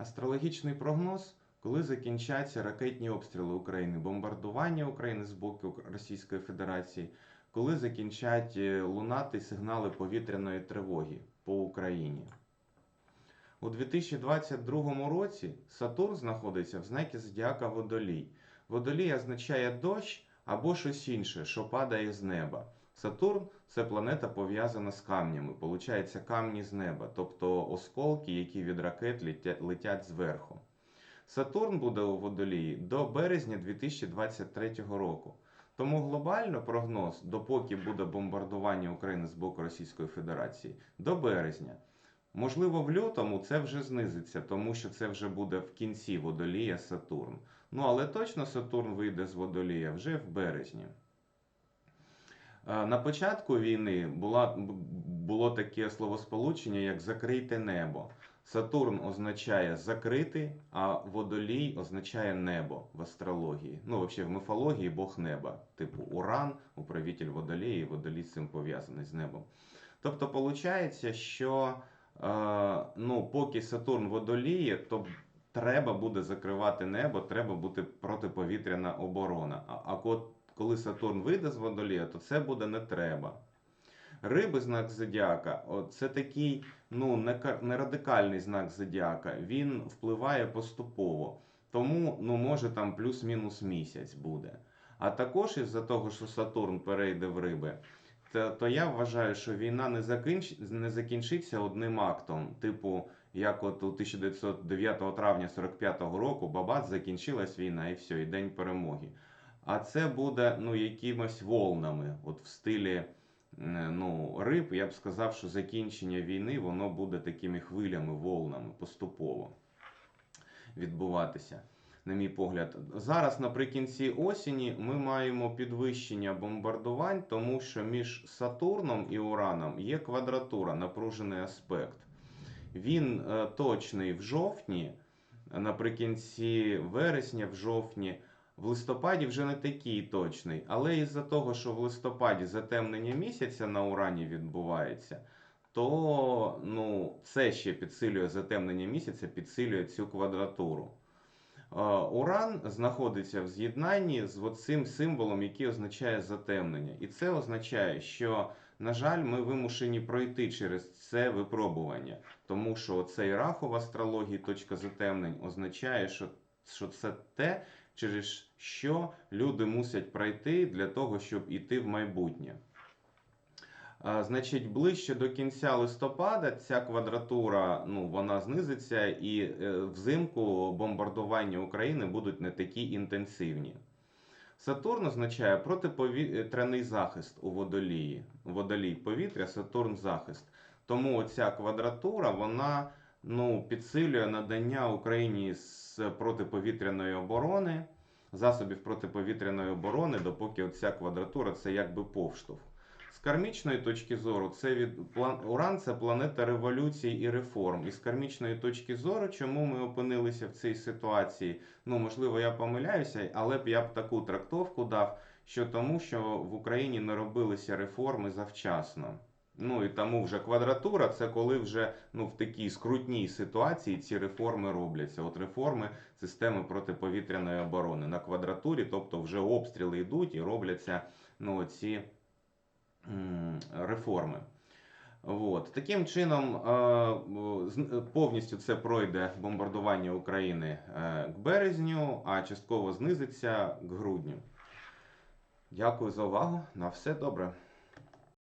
Астрологічний прогноз, коли закінчаться ракетні обстріли України, бомбардування України з боку Російської Федерації, коли закінчать е, лунати сигнали повітряної тривоги по Україні. У 2022 році Сатурн знаходиться в знакі зодіака Водолій. Водолій означає дощ або щось інше, що падає з неба. Сатурн це планета пов'язана з камнями. Получається камні з неба, тобто осколки, які від ракет летять, зверху. Сатурн буде у водолії до березня 2023 року. Тому глобально прогноз, допоки буде бомбардування України з боку Російської Федерації, до березня. Можливо, в лютому це вже знизиться, тому що це вже буде в кінці водолія Сатурн. Ну але точно Сатурн вийде з водолія вже в березні. Е, На початку війни була, було таке словосполучення, як закрийте небо. Сатурн означає закрити, а водолій означає небо в астрології. Ну, взагалі, в міфології Бог неба, типу Уран, управитель водолії, водолій з цим пов'язаний з небом. Тобто, виходить, що е, ну, поки Сатурн водоліє, то треба буде закривати небо, треба бути протиповітряна оборона. А, а от коли Сатурн вийде з водолія, то це буде не треба. Риби знак зодіака це такий ну, не, радикальний знак зодіака. Він впливає поступово. Тому ну, може там плюс-мінус місяць буде. А також із-за того, що Сатурн перейде в риби, то, то я вважаю, що війна не, закінч... не закінчиться одним актом. Типу, як от у 1909 травня 45-го року Бабац закінчилась війна і все, і день перемоги. А це буде ну, якимось волнами, от в стилі ну, риб, я б сказав, що закінчення війни воно буде такими хвилями, волнами поступово відбуватися, на мій погляд. Зараз наприкінці осені ми маємо підвищення бомбардувань, тому що між Сатурном і Ураном є квадратура, напружений аспект. Він е, точний в жовтні, наприкінці вересня, в жовтні. В листопаді вже не такий точний, але із-за того, що в листопаді затемнення місяця на урані відбувається, то ну, це ще підсилює затемнення місяця, підсилює цю квадратуру. Е, Уран знаходиться в з'єднанні з цим символом, який означає затемнення. І це означає, що, на жаль, ми вимушені пройти через це випробування, тому що цей раху астрології точка затемнень означає, що, що це те, через що люди мусять пройти для того, щоб іти в майбутнє. Значить, ближче до кінця листопада ця квадратура ну, вона знизиться, і е, взимку бомбардування України будуть не такі інтенсивні. Сатурн означає протиповітряний захист у водолії. Водолій повітря, Сатурн захист. Тому оця квадратура вона ну, підсилює надання Україні з протиповітряної оборони, засобів протиповітряної оборони, допоки оця квадратура це якби повштовх. З кармічної точки зору, це від план Уран це планета революцій і реформ. І з кармічної точки зору, чому ми опинилися в цій ситуації? Ну можливо, я помиляюся, але б я б таку трактовку дав, що тому, що в Україні не робилися реформи завчасно. Ну і тому вже квадратура це коли вже ну в такій скрутній ситуації ці реформи робляться. От реформи системи протиповітряної оборони на квадратурі, тобто вже обстріли йдуть і робляться ну ці реформи. От. Таким чином, е, повністю це пройде бомбардування України е, к березню, а частково знизиться к грудню. Дякую за увагу. На все добре.